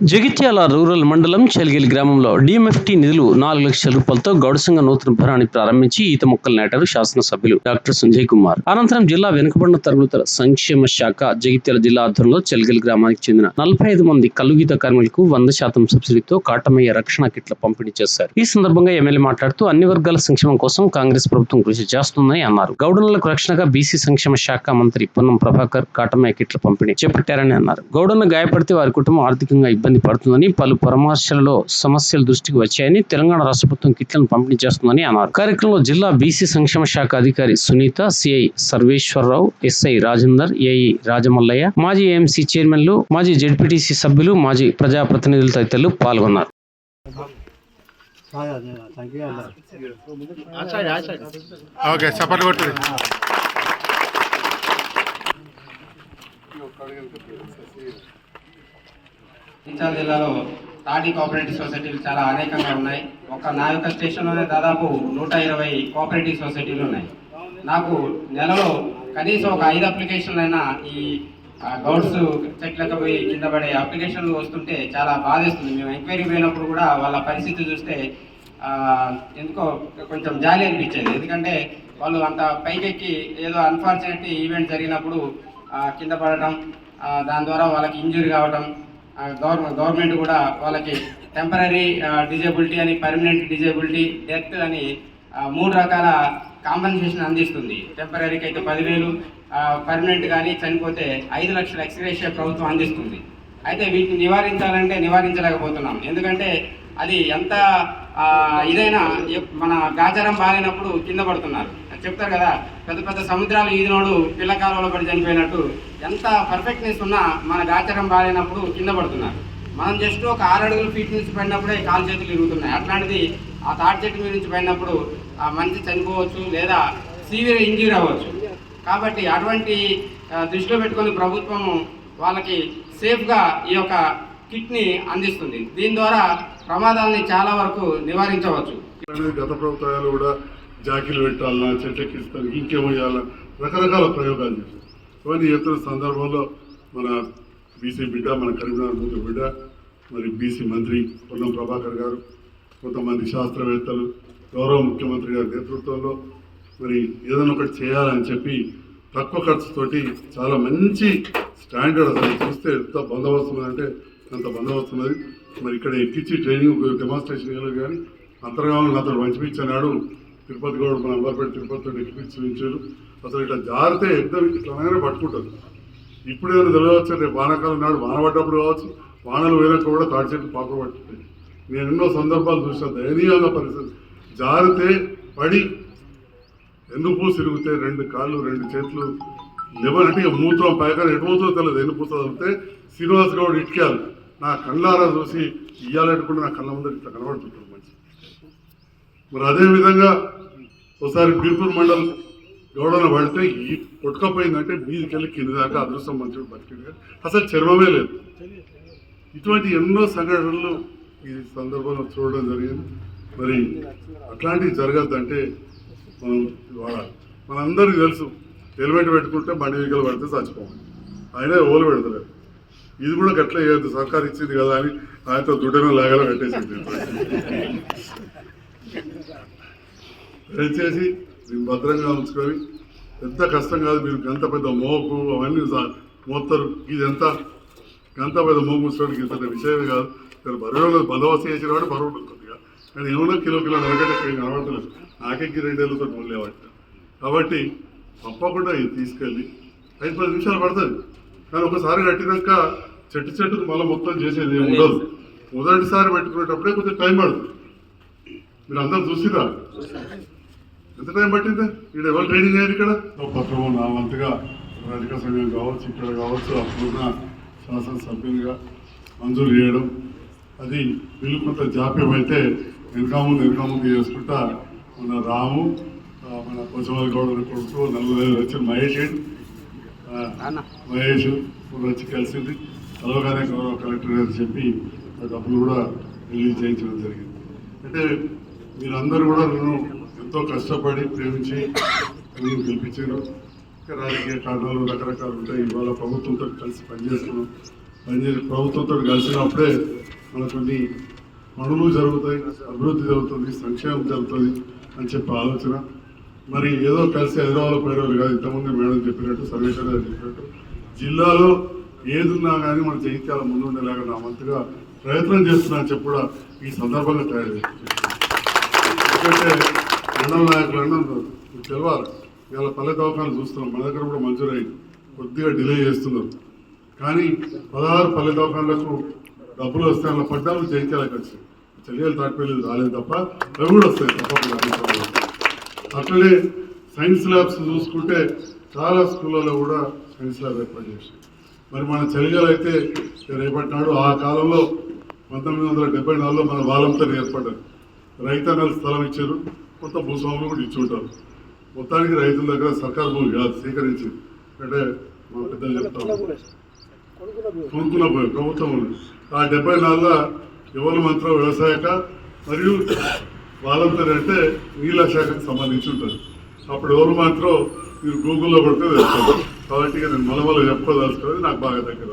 Jagtial rural మండలం చెల్గిలి గ్రామంలో DMFT నిధులు నాలుగు లక్షల రూపాయలతో గౌడసంగ నూతన భవనాన్ని ప్రారంభించి ఈత మొక్కలు నాటారు శాసనసభ్యులు డాక్టర్ సంజయ్ కుమార్. అనంతరం జిల్లా వెనుకబడిన తరగతుల సంక్షేమ శాఖ జగిత్యాల జిల్లా ఆధ్వర్యంలో చెల్గిలి గ్రామానికి చెందిన నలభై ఐదు మంది కలుగీత కార్మికులకు వంద శాతం సబ్సిడీతో కాటమయ్య రక్షణ కిట్ల పంపిణీ చేశారు. ఈ సందర్భంగా ఎమ్మెల్యే మాట్లాడుతూ అన్ని వర్గాల సంక్షేమం కోసం కాంగ్రెస్ ప్రభుత్వం కృషి చేస్తుందని అన్నారు. గౌడనులకు రక్షణగా బీసీ సంక్షేమ శాఖ మంత్రి పొన్నం ప్రభాకర్ కాటమయ్య కిట్ల పంపిణీ చేపట్టారని అన్నారు. గౌడన్న గాయపడితే వారి కుటుంబం ఆర్థికంగా ఇబ్బంది పడుతుందని పలు పరామర్శలలో సమస్యలు దృష్టికి వచ్చాయని తెలంగాణ రాష్ట్ర ప్రభుత్వం కిట్లను పంపిణీ చేస్తుందని అన్నారు. కార్యక్రమంలో జిల్లా బీసీ సంక్షేమ శాఖ అధికారి Sunitha CI Sarveswara Rao SI Rajender AE Rajamallaiah మాజీ ఏఎంసీ చైర్మన్లు మాజీ జెడ్పీటీసీ సభ్యులు మాజీ ప్రజాప్రతినిధులు తదితరులు పాల్గొన్నారు. ఓకే చప్పట్లు కొట్టు. జగిత్యాల జిల్లాలో తాడి కోఆపరేటివ్ సొసైటీలు చాలా అనేకంగా ఉన్నాయి. ఒక నా యొక్క స్టేషన్లోనే దాదాపు నూట ఇరవై కోఆపరేటివ్ సొసైటీలు ఉన్నాయి. నాకు నెలలో కనీసం ఒక ఐదు అప్లికేషన్లు అయినా ఈ గౌడ్స్ చెట్లకు పోయి కింద పడే అప్లికేషన్లు వస్తుంటే చాలా బాధేస్తుంది. మేము ఎంక్వైరీ పోయినప్పుడు కూడా వాళ్ళ పరిస్థితి చూస్తే ఎందుకో కొంచెం జాలి అనిపించేది. ఎందుకంటే వాళ్ళు అంత పైకెక్కి ఏదో అన్ఫార్చునేట్ ఈవెంట్ జరిగినప్పుడు కింద పడటం దాని ద్వారా వాళ్ళకి ఇంజురీ కావడం గవర్నమెంట్ గవర్నమెంట్ కూడా వాళ్ళకి టెంపరీ డిజేబిలిటీ అని పర్మనెంట్ డిజేబిలిటీ డెత్ అని మూడు రకాల కాంపెన్సేషన్ అందిస్తుంది. టెంపరీకి అయితే పదివేలు పర్మనెంట్ కానీ చనిపోతే ఐదు లక్షల ఎక్స్గ్రేషియా ప్రభుత్వం అందిస్తుంది. అయితే వీటిని నివారించాలంటే నివారించలేకపోతున్నాం. ఎందుకంటే అది ఎంత ఇదైనా మన గాచారం బాగాలేనప్పుడు కింద పడుతున్నారు. చెప్తారు కదా పెద్ద పెద్ద సముద్రాలు ఈదినోడు పిల్ల కాలంలో పడి చనిపోయినట్టు. ఎంత పర్ఫెక్ట్నెస్ ఉన్నా మన గాచరం బాగాలేనప్పుడు కింద పడుతున్నారు. మనం జస్ట్ ఒక ఆరు అడుగులు ఫీట్ నుంచి పడినప్పుడే కాలు చేతులు ఇరుగుతున్నాయి. అట్లాంటిది ఆ తాటి చెట్టు మీద నుంచి పడినప్పుడు ఆ మనిషి చనిపోవచ్చు లేదా సీవియర్ ఇంజూరీ అవ్వచ్చు. కాబట్టి అటువంటి దృష్టిలో పెట్టుకొని ప్రభుత్వము వాళ్ళకి సేఫ్గా ఈ యొక్క కిట్ని అందిస్తుంది. దీని ద్వారా ప్రమాదాలని చాలా వరకు నివారించవచ్చు. గత ప్రభుత్వాలు కూడా జాకీలు పెట్టాలన్నా చెట్టెక్కిస్తాను ఇంకేమో చేయాలన్నా రకరకాల ప్రయోగాలు చేశారు. ఇవన్నీ చేస్తున్న సందర్భంలో మన బీసీ బిడ్డ మన కరీంనగర్ ముందు బిడ్డ మరి బీసీ మంత్రి పొన్నం ప్రభాకర్ గారు కొంతమంది శాస్త్రవేత్తలు గౌరవ ముఖ్యమంత్రి గారి నేతృత్వంలో మరి ఏదైనా ఒకటి చేయాలని చెప్పి తక్కువ ఖర్చుతోటి చాలా మంచి స్టాండర్డ్ అసలు చూస్తే ఎంత బందోబస్తు ఉన్నదంటే అంత బందోబస్తు ఉన్నది మరి ఇక్కడ ఎక్కించి ట్రైనింగ్ డెమాన్స్ట్రేషన్ కానీ అంతర్గామంలో అతను పంచిపించినాడు తిరుపతి గౌడ్ మన అంబర్పేట తిరుపతితో ఎక్కిపించారు అసలు ఇట్లా జారితే ఎగ్దం ఇట్లానే పట్టుకుంటారు. ఇప్పుడు ఏదైనా తెలియవచ్చు? రేపు వానాకాలం నాడు వాన పడ్డప్పుడు కావచ్చు వానలు పోయినట్టు కూడా తాటి చెట్టు పాపలు పట్టుకుంటాయి నేను ఎన్నో సందర్భాలు చూసిన దయనీయంగా పరిస్థితి జారితే పడి ఎన్నుపూ సిరిగితే రెండు కాళ్ళు రెండు చేతులు లెవెన్ అంటే మూత్రం పైగా ఎటుపోతుందో తెలియదు. ఎన్నుపూత తగిలితే శ్రీనివాస్ గౌడ్ ఇటుకాలు నా కళ్ళారా చూసి ఇయ్యాలనుకుంటే నా కళ్ళ ముందర ఇట్లా కనబడుతుంటారు మంచి మరి అదేవిధంగా ఒకసారి బీర్పూర్ మండలం గౌడన పడితే ఈ కొట్టుకపోయిందంటే మీదికెళ్ళి కింద దాకా అదృష్టం మంచిగా బతికింది అసలు చర్మమే లేదు. ఇటువంటి ఎన్నో సంఘటనలు ఈ సందర్భంలో చూడడం జరిగింది. మరి అట్లాంటివి జరగద్దంటే మనం వాడాలి మనందరికీ తెలుసు హెల్మెట్ పెట్టుకుంటే బండి వెహికల్ పడితే చచ్చిపోవాలి. అయినా ఓలు పెడతలేదు ఇది కూడా గట్ల చేయొద్దు. సర్కార్ ఇచ్చింది కదా అని ఆయనతో దుడ్డన లాగాలో పెట్టేసింది. దయచేసి దీన్ని భద్రంగా ఉంచుకొని ఎంత కష్టం కాదు మీరు గంత పెద్ద మోపు అవన్నీ మోస్తారు ఇది ఎంత పెద్ద మోపు ముచ్చడానికి ఇంత విషయమే కాదు. మీరు బరువులో బందోబస్తు చేసిన వాడు బరువు కొద్దిగా. కానీ ఏమన్నా కిలో కిలో నరగట్ట ఏం కనబడతలేదు నాకెక్కి రెండేళ్ళతో మొదలేవాట కాబట్టి తప్పకుండా ఇది తీసుకెళ్ళి ఐదు పది నిమిషాలు పడుతుంది. కానీ ఒకసారి కట్టినాక చెట్టు చెట్టుకు మళ్ళీ మొత్తం చేసేది ఏమి ఉండదు. మొదటిసారి పెట్టుకునేటప్పుడే కొంచెం టైం పడుతుంది. మీరు అందరూ చూసిరా? ఎంత టైం పట్టిందా? ఇక్కడ ఎవరు ట్రైనింగ్ అయ్యారు ఇక్కడ? పత్రము నా వంతుగా రాజకీయ సంఘం కావచ్చు ఇక్కడ కావచ్చు అప్పుడున్న శాసనసభ్యునిగా మంజూరు చేయడం. అది బిల్లు కొంత జాప్యం అయితే వెనక ముందు వెనక ముందు చేసుకుంటా మన రాము మన కొంచెం గౌడ కొడుకు నలుగురు వచ్చిన మహేష్ మహేష్ ఇప్పుడు వచ్చి కలిసింది. కలవగానే గౌరవ కలెక్టర్ గారు చెప్పి డబ్బులు కూడా రిలీజ్ చేయించడం జరిగింది. అంటే మీరందరూ కూడా నన్ను ఎంతో కష్టపడి ప్రేమించి నన్ను గెలిపించారు. రాజకీయ కారణాలు రకరకాలు ఉంటాయి. ఇవాళ ప్రభుత్వంతో కలిసి పనిచేస్తున్నాం. పనిచేసి ప్రభుత్వంతో కలిసినప్పుడే మన కొన్ని పనులు జరుగుతాయి అభివృద్ధి జరుగుతుంది సంక్షేమం జరుగుతుంది అని చెప్పి ఆలోచన. మరి ఏదో కలిసి హైదరాబాద్ పోయేవారు కాదు. ఇంతకుముందు మేడం చెప్పినట్టు సర్వేశ్వర గారు చెప్పినట్టు జిల్లాలో ఏదున్నా కానీ మన జగిత్యాల ముందు ఉండేలాగా నా మంతుగా ప్రయత్నం చేస్తున్నా అని చెప్పి కూడా ఈ సందర్భంగా తయారు చేస్తున్నాను ఎందుకంటే మండల నాయకులు అన్నందు తెలవాలి. ఇవాళ పల్లె దవాఖాలు చూస్తున్నాం. మన దగ్గర కూడా మంజూరైంది కొద్దిగా డిలే చేస్తున్నారు. కానీ పదహారు పల్లె దవాఖాన్లకు డబ్బులు వస్తే అలా పడ్డాలు జయించాలకు వచ్చాయి చర్యలు తాటిపోయి రాలేదు తప్ప అవి కూడా వస్తాయి తప్పకుండా. అట్లనే సైన్స్ ల్యాబ్స్ చూసుకుంటే చాలా స్కూళ్ళలో కూడా సైన్స్ ల్యాబ్ ఏర్పాటు చేశారు. మరి మన చలిగాలు అయితే రేపటి నాడు ఆ కాలంలో పంతొమ్మిది వందల డెబ్బై నాలుగులో మన వాళ్ళంతా ఏర్పడ్డారు. రైతన్నలు స్థలం ఇచ్చారు. కొంత భూస్వాములు కూడా ఇచ్చి ఉంటారు. మొత్తానికి రైతుల దగ్గర సర్కార్ భూమి కాదు సేకరించింది అంటే మా పెద్దలు చెప్తారు. కొనుక్కున్న పోయి ప్రభుత్వం ఉంది. ఆ డెబ్బై నాలుగులో ఎవరు మంత్రం వ్యవసాయక మరియు వాలంటీర్ అంటే నీళ్ళ శాఖకు సంబంధించి ఉంటుంది. అప్పుడు ఎవరు మాత్రం మీరు గూగుల్లో కొడితే తెలుస్తుంది. కాబట్టి నేను మలమల చెప్పుకోదలుచుకోవాలి నాకు బాగా దగ్గర.